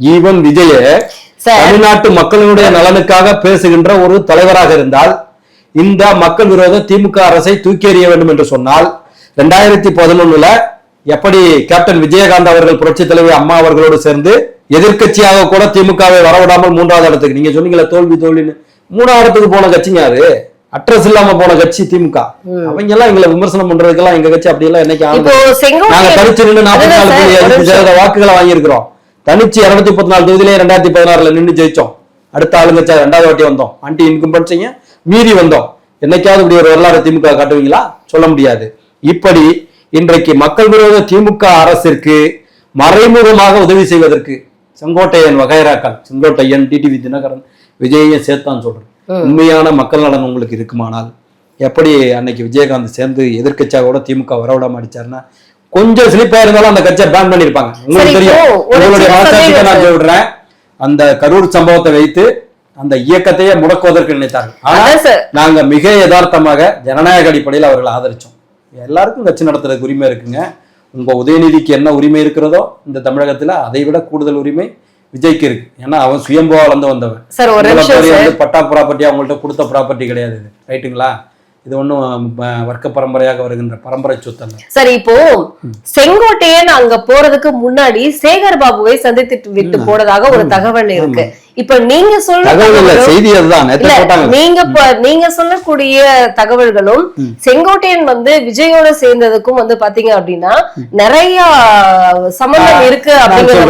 Even Vijaya தமிழ்நாட்டு மக்களுடைய நலனுக்காக பேசுகின்ற ஒரு தலைவராக இருந்தால் இந்த மக்கள் விரோத திமுக அரசை தூக்கி எறிய வேண்டும் என்று சொன்னால் ரெண்டாயிரத்தி பதினொன்னுல எப்படி கேப்டன் விஜயகாந்த் அவர்கள் புரட்சி தலைவி அம்மா அவர்களோடு சேர்ந்து எதிர்க்கட்சியாக கூட திமுகவை வரவிடாமல் மூன்றாவது இடத்துக்கு நீங்க சொன்னீங்களே தோல்வி தோல்வின்னு மூணாவது இடத்துக்கு போன கட்சிங்க அது அட்ரஸ் இல்லாம போன கட்சி திமுக. அவங்க எல்லாம் எங்களை விமர்சனம் பண்றதுக்கெல்லாம் எங்க கட்சி அப்படி எல்லாம் என்னைக்கு நாங்க தனிச்சு நின்று நாற்பத்தி நாலு வாக்குகளை வாங்கியிருக்கிறோம். தனிச்சு இருநூத்தி முப்பத்தி நாலு தொகுதியிலே ரெண்டாயிரத்தி பதினாறுல நின்று ஜெயிச்சோம். அடுத்த ஆளுங்கச்சா ரெண்டாவது வாட்டி வந்தோம். ஆன்டி இன்கம்பன்சிங்க மீறி வந்தோம். என்னைக்காவது இப்படி ஒரு வரலாறு திமுக காட்டுவீங்களா? சொல்ல முடியாது. இப்படி இன்றைக்கு மக்கள் விரோத திமுக அரசிற்கு மறைமுகமாக உதவி செய்வதற்கு செங்கோட்டையன் வகைராக்கள் செங்கோட்டையன் டிடிவி தினகரன் விஜயையும் சேர்த்தான் சொல்றேன். உண்மையான மக்கள் நலன் உங்களுக்கு இருக்குமானால் எப்படி அன்னைக்கு விஜயகாந்த் சேர்ந்து எதிர்க்கட்சியாக கூட திமுக வரவிடாம அடிச்சாருன்னா கொஞ்சம் சிலிப்பா இருந்தாலும் அந்த கட்சியை பேன் பண்ணிருப்பாங்க உங்களுக்கு தெரியும். உங்களுடைய மனசாட்சிக்கு நான் சொல்றேன் அந்த கரூர் சம்பவத்தை வைத்து அந்த இயக்கத்தையே முடக்குவதற்கு நினைத்தார்கள். ஆனா நாங்க மிக யதார்த்தமாக ஜனநாயக அடிப்படையில் அவர்களை ஆதரிச்சோம். எல்லாருக்கும் கட்சி நடத்துறதுக்கு உரிமை இருக்குங்க. உங்க உதயநிதிக்கு என்ன உரிமை இருக்கிறதோ இந்த தமிழகத்துல அதை விட கூடுதல் உரிமை விஜய்க்கு இருக்கு. ஏன்னா அவன் சுயம்புவா வளர்ந்து வந்தவன் பட்டா ப்ராப்பர்ட்டி அவங்கள்ட்ட கொடுத்த ப்ராப்பர்ட்டி கிடையாது ரைட்டுங்களா இது ஒன்றும் வர்க்க பரம்பரையாக வருகின்ற பரம்பரை சொத்து அல்ல சரி இப்போ செங்கோட்டையன் அங்க போறதுக்கு முன்னாடி சேகர் பாபுவை சந்தித்து விட்டு போனதாக ஒரு தகவல் இருக்கு. இப்ப நீங்க சொல்ற நீங்க நீங்க சொல்லக்கூடிய தகவல்களும் செங்கோட்டையன் வந்து விஜயோட சேர்ந்ததுக்கும் வந்து பாத்தீங்க அப்படின்னா நிறைய சம்பந்தம் இருக்கு அப்படிங்கிற